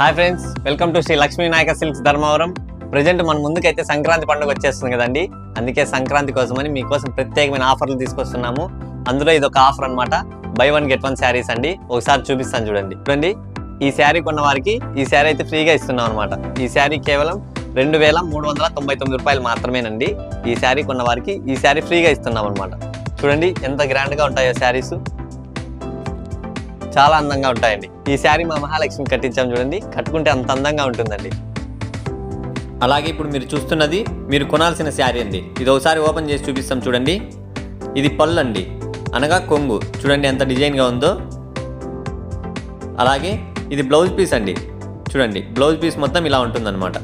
Hi friends welcome to Sri Lakshmi Nayaka silks Dharmavaram. Present మన ముందుకైతే సంక్రాంతి పండుగ వచ్చేస్తుంది కదండి. అందుకే సంక్రాంతి కోసమని మీకోసం ప్రత్యేకమైన ఆఫర్లు తీసుకొస్తున్నాము. అందులో ఇది ఒక ఆఫర్ అన్నమాట. Buy one get one sarees అండి. ఒకసారి చూపిస్తాను చూడండి. చూడండి ఈ శారీ కొన్న వారికి ఈ శారీ అయితే ఫ్రీగా ఇస్తున్నాం అనమాట ఈ శారీ కేవలం రెండు వేల మూడు వందల తొంభై తొమ్మిది రూపాయలు మాత్రమేనండి. ఈ శారీ కొన్న వారికి ఈ శారీ ఫ్రీగా ఇస్తున్నాం అనమాట చూడండి ఎంత గ్రాండ్గా ఉంటాయో శారీస్. చాలా అందంగా ఉంటాయండి. ఈ శారీ మా మహాలక్ష్మి కట్టించాం చూడండి. కట్టుకుంటే అంత అందంగా ఉంటుందండి. అలాగే ఇప్పుడు మీరు చూస్తున్నది మీరు కొనాల్సిన శారీ అండి. ఇది ఒకసారి ఓపెన్ చేసి చూపిస్తాం చూడండి. ఇది పళ్ళు అండి అనగా కొంగు. చూడండి ఎంత డిజైన్గా ఉందో. అలాగే ఇది బ్లౌజ్ పీస్ అండి. చూడండి. బ్లౌజ్ పీస్ మొత్తం ఇలా ఉంటుందన్నమాట.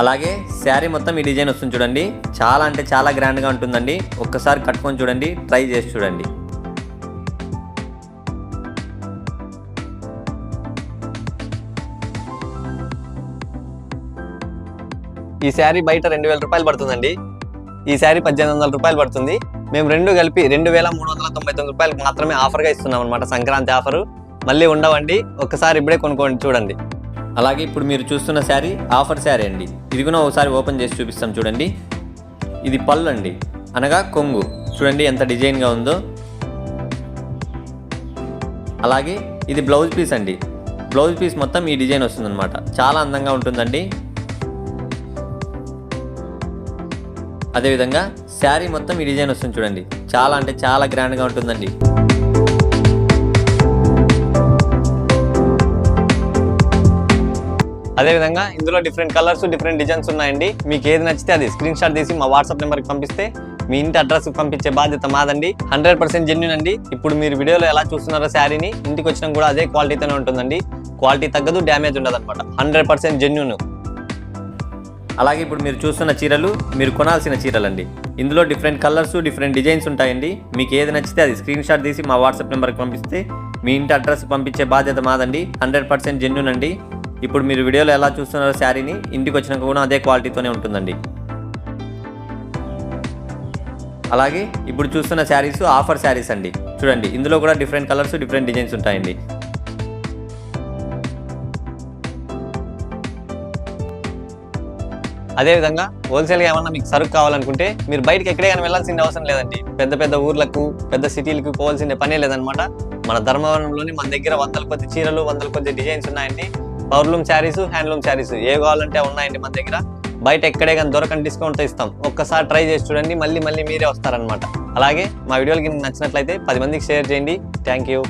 అలాగే శారీ మొత్తం ఈ డిజైన్ వస్తుంది చూడండి. చాలా అంటే చాలా గ్రాండ్గా ఉంటుందండి. ఒక్కసారి కట్టుకొని చూడండి ట్రై చేసి చూడండి. ఈ శారీ బయట రెండు వేల రూపాయలు పడుతుందండి. ఈ శారీ పద్దెనిమిది వందల రూపాయలు పడుతుంది. మేము రెండు కలిపి రెండు వేల మూడు వందల తొంభై తొమ్మిది రూపాయలకు మాత్రమే ఆఫర్గా ఇస్తున్నాం అనమాట సంక్రాంతి ఆఫరు మళ్ళీ ఉండవండి. ఒక్కసారి ఇప్పుడే కొనుక్కోండి చూడండి. అలాగే ఇప్పుడు మీరు చూస్తున్న శారీ ఆఫర్ శారీ అండి. ఇది కూడా ఒకసారి ఓపెన్ చేసి చూపిస్తాం చూడండి. ఇది పళ్ళు అండి అనగా కొంగు. చూడండి ఎంత డిజైన్గా ఉందో. అలాగే ఇది బ్లౌజ్ పీస్ అండి. బ్లౌజ్ పీస్ మొత్తం ఈ డిజైన్ వస్తుందన్నమాట. చాలా అందంగా ఉంటుందండి. అదేవిధంగా శారీ మొత్తం ఈ డిజైన్ వస్తుంది చూడండి. చాలా అంటే చాలా గ్రాండ్గా ఉంటుందండి. అదేవిధంగా ఇందులో డిఫరెంట్ కలర్స్ డిఫరెంట్ డిజైన్స్ ఉన్నాయండి. మీకు ఏది నచ్చితే అది స్క్రీన్ షాట్ తీసి మా వాట్సాప్ నెంబర్కి పంపిస్తే మీ ఇంటి అడ్రస్కి పంపించే బాధ్యత మాదండి. హండ్రెడ్ పర్సెంట్ జెన్యున్ అండి. ఇప్పుడు మీరు వీడియోలో ఎలా చూస్తున్నారో శారీని ఇంటికి వచ్చినా కూడా అదే క్వాలిటీతోనే ఉంటుందండి. క్వాలిటీ తగ్గదు డ్యామేజ్ ఉండదు అనమాట హండ్రెడ్ పర్సెంట్ జెన్యున్ అలాగే ఇప్పుడు మీరు చూస్తున్న చీరలు మీరు కొనాల్సిన చీరలండి. ఇందులో డిఫరెంట్ కలర్స్ డిఫరెంట్ డిజైన్స్ ఉంటాయండి. మీకు ఏది నచ్చితే అది స్క్రీన్ షాట్ తీసి మా వాట్సాప్ నెంబర్కి పంపిస్తే మీ ఇంటి అడ్రస్ పంపించే బాధ్యత మాదండి. హండ్రెడ్ పర్సెంట్ జెన్యున్ అండి. ఇప్పుడు మీరు వీడియోలో ఎలా చూస్తున్నారో శారీని ఇంటికి వచ్చినాక కూడా అదే క్వాలిటీతోనే ఉంటుందండి. అలాగే ఇప్పుడు చూస్తున్న శారీస్ ఆఫర్ శారీస్ అండి. చూడండి ఇందులో కూడా డిఫరెంట్ కలర్స్ డిఫరెంట్ డిజైన్స్ ఉంటాయండి. అదేవిధంగా హోల్సేల్గా ఏమన్నా మీకు సరుకు కావాలనుకుంటే మీరు బయటకి ఎక్కడే కానీ వెళ్ళాల్సిన అవసరం లేదండి. పెద్ద పెద్ద ఊర్లకు పెద్ద సిటీలకు పోవాల్సిన పనే లేదనమాట మన ధర్మవరంలోని మన దగ్గర వందల కొద్ది చీరలు వందల కొద్ది డిజైన్స్ ఉన్నాయండి. పవర్లూమ్ శారీస్ హ్యాండ్లూమ్ శారీస్ ఏ కావాలంటే ఉన్నాయండి మన దగ్గర. బయట ఎక్కడే కానీ దొరకని డిస్కౌంట్ ఇస్తాం. ఒక్కసారి ట్రై చేసి చూడండి మళ్ళీ మళ్ళీ మీరే వస్తారనమాట అలాగే మా వీడియోలకి నచ్చినట్లయితే పది మందికి షేర్ చేయండి. Thank you.